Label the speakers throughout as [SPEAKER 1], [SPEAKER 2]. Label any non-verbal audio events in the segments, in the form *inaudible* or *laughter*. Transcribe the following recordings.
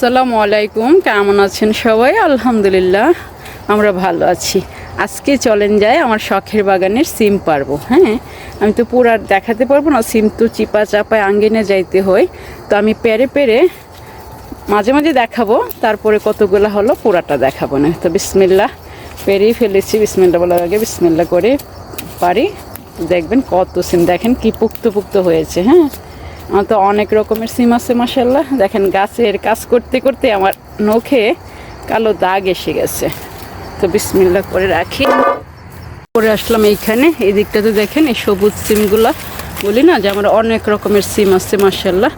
[SPEAKER 1] আসসালামু আলাইকুম। কেমন আছেন সবাই? আলহামদুলিল্লাহ, আমরা ভালো আছি। আজকে চলেন যাই আমার শখের বাগানের সিম পারব হ্যাঁ? আমি তো পুরো আর দেখাতে পারব না, সিম তো চিপা চাপায় আঙ্গিনে যাইতে হয়। তো আমি পেরে পেরে মাঝে মাঝে দেখাবো, তারপরে কতগুলো হলো পুরাটা দেখাবো না। তো বিসমিল্লা পেরেই ফেলেছি। বিসমিল্লা বলার আগে বিসমিল্লা করে পারি। দেখবেন কত সিম, দেখেন কি পুক্ত পুক্ত হয়েছে হ্যাঁ? তো অনেক রকমের সিম আছে মাসাল্লাহ দেখেন গাছের কাজ করতে করতে আমার নখে কালো দাগ এসে গেছে। তো বিসমিল্লা করে রাখি। করে আসলাম এইখানে এই দিকটাতে দেখেন এই সবুজ সিমগুলা। বলি না যে আমার অনেক রকমের সিম আছে মাসাল্লাহ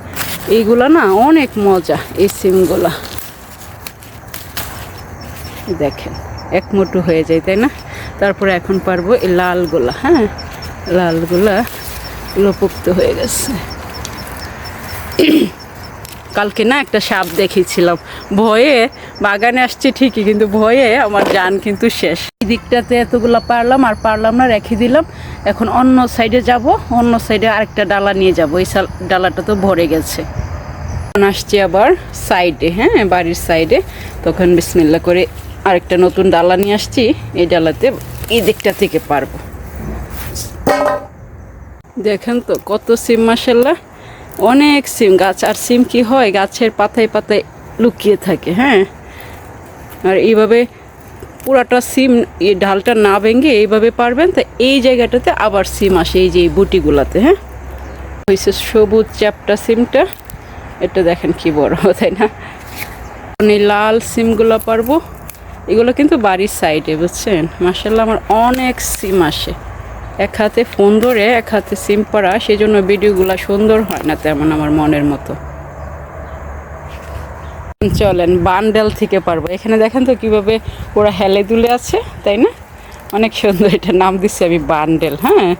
[SPEAKER 1] এইগুলা না অনেক মজা এই সিমগুলা। দেখেন এক মুঠো হয়ে যায়, তাই না? তারপরে এখন পারব এই লালগুলা হ্যাঁ? লালগুলা লোপুক্ত হয়ে গেছে। কালকে না একটা সাপ দেখেছিলাম। ভয়ে বাগানে আসছে ঠিকই, কিন্তু ভয়ে আমার জান কিন্তু শেষ। এই দিকটাতে এতগুলো পারলাম আর পারলাম না, রেখে দিলাম। এখন অন্য সাইডে যাব, অন্য সাইডে আরেকটা ডালা নিয়ে যাব। এই ডালাটা তো ভরে গেছে। আসছি আবার সাইডে হ্যাঁ বাড়ির সাইডে তখন বিসমিল্লা করে আরেকটা নতুন ডালা নিয়ে আসছি। এই ডালাতে এই দিকটা থেকে পারব। দেখেন তো কত সিম মাসাল্লাহ অনেক সিম গাছ, আর সিম কি হয়, গাছের পাতায় পাতায় লুকিয়ে থাকে হ্যাঁ? আর এইভাবে পুরাটা সিম, এই ডালটা না ভেঙে এইভাবে পারবেন, তো এই জায়গাটাতে আবার সিম আসে, এই যে এই বুটিগুলাতে হ্যাঁ? হয়েছে সবুজ চ্যাপটা সিমটা, এটা দেখেন কি বড়, *laughs* তাই না? এই লাল সিমগুলো পারব, এগুলো কিন্তু বাড়ির সাইডে, বুঝছেন? মার্শাল্লাহ আমার অনেক সিম আসে। এক হাতে ফোন ধরে, এক হাতে সিম পড়া সেই জন্য ভিডিওগুলো সুন্দর হয় না তেমন আমার মনের মতো। চলেন, বান্ডেল থেকে পারব। এখানে দেখেন তো কীভাবে ওরা হেলে দুলে আছে, তাই না? অনেক সুন্দর এটা নাম দিচ্ছি আমি, বান্ডেল হ্যাঁ?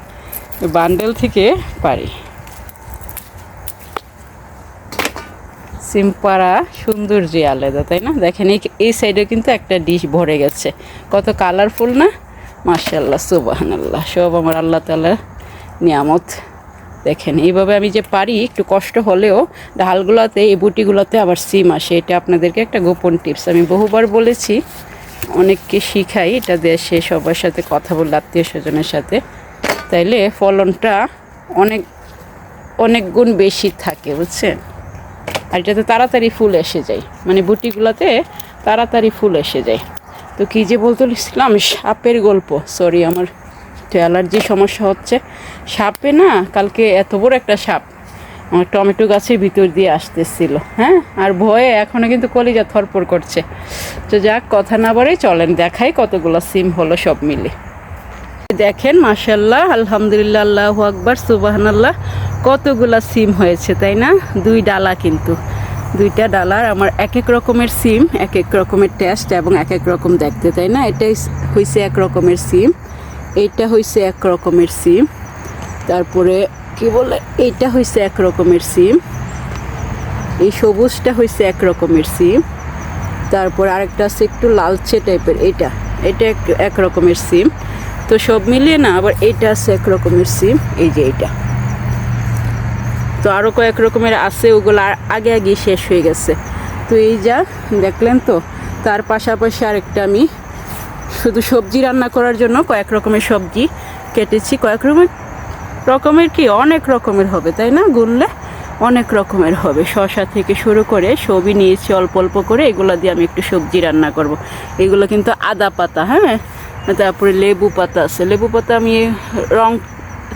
[SPEAKER 1] বান্ডেল থেকে পারি। সিমপাড়া সৌন্দর্য আলাদা, তাই না? দেখেন এই সাইডে কিন্তু একটা ডিশ ভরে গেছে। কত কালারফুল না? মার্শাল্লাহ সুবাহান আল্লাহ সব আমার আল্লাহ তালা নিয়ামত। দেখেন, এইভাবে আমি যে পারি, একটু কষ্ট হলেও ঢালগুলোতে এই বুটিগুলোতে আবার সিম আসে। এটা আপনাদেরকে একটা গোপন টিপস। আমি বহুবার বলেছি, অনেককে শিখাই এটা দেশে সবার সাথে কথা বলে, আত্মীয় স্বজনের সাথে। তাইলে ফলনটা অনেক অনেক গুণ বেশি থাকে, বুঝছেন? আর এটাতে তাড়াতাড়ি ফুল এসে যায়। মানে বুটিগুলোতে তাড়াতাড়ি ফুল এসে যায়। তো কী যে বলতে লিখছিলাম সাপের গল্প। সরি আমার একটু অ্যালার্জি সমস্যা হচ্ছে। সাপে না, কালকে এত বড় একটা সাপ। আমার টমেটো গাছের ভিতর দিয়ে আসতেছিল হ্যাঁ? আর ভয়ে এখনও কিন্তু কলিজা থরপর করছে। তো যাক, কথা না বলে চলেন, দেখাই কতগুলো সিম হলো সব মিলে। দেখেন মাশাল্লাহ আলহামদুলিল্লাহ, আল্লাহ আকবার, সুবাহানাল্লাহ, কতগুলা সিম হয়েছে, তাই না? দুই ডালা কিন্তু। দুইটা ডালার, আমার এক এক রকমের সিম এক এক রকমের টেস্ট এবং এক এক রকম দেখতে, তাই না? এটাই হয়েছে এক রকমের সিম, এইটা হয়েছে এক রকমের সিম, তারপরে কি বলে? এইটা হয়েছে এক রকমের সিম, এই সবুজটা হয়েছে এক রকমের সিম, তারপর আরেকটা আছে একটু লালচে টাইপের এটা এটা এক রকমের সিম, তো সব মিলিয়ে না, আবার এইটা আছে এক রকমের সিম, এই যে এইটা। তো আরও কয়েক রকমের আছে, ওগুলো আর আগে আগে শেষ হয়ে গেছে। তো এই যা, দেখলেন তো? তার পাশাপাশি আরেকটা আমি শুধু সবজি রান্না করার জন্য কয়েক রকমের সবজি কেটেছি। কয়েক রকমের রকমের কি? অনেক রকমের হবে, তাই না? গুনলে অনেক রকমের হবে। শশা থেকে শুরু করে সবই নিয়েছি, অল্প অল্প করে। এগুলো দিয়ে আমি একটু সবজি রান্না করব। এগুলো কিন্তু আদা পাতা হ্যাঁ? তারপরে লেবু পাতা আছে। লেবু পাতা আমি রং,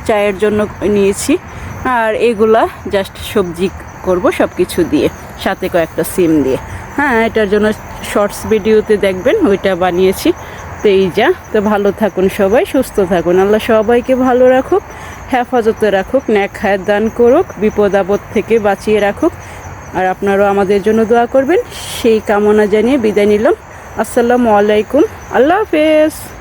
[SPEAKER 1] চায়ের জন্য নিয়েছি। আর এগুলা জাস্ট সবজি করব সব কিছু দিয়ে, সাথে কয়েকটা সিম দিয়ে। হ্যাঁ এটার জন্য শর্টস ভিডিওতে দেখবেন, ওইটা বানিয়েছি। তো এই যা, তো ভালো থাকুন সবাই, সুস্থ থাকুন। আল্লাহ সবাইকে ভালো রাখুক, হেফাজতে রাখুক, ন্যাক খায়ের দান করুক, বিপদ আপদ থেকে বাঁচিয়ে রাখুক। আর আপনারাও আমাদের জন্য দোয়া করবেন। সেই কামনা জানিয়ে বিদায় নিলাম। আসসালামু আলাইকুম। আল্লাহ হাফেজ।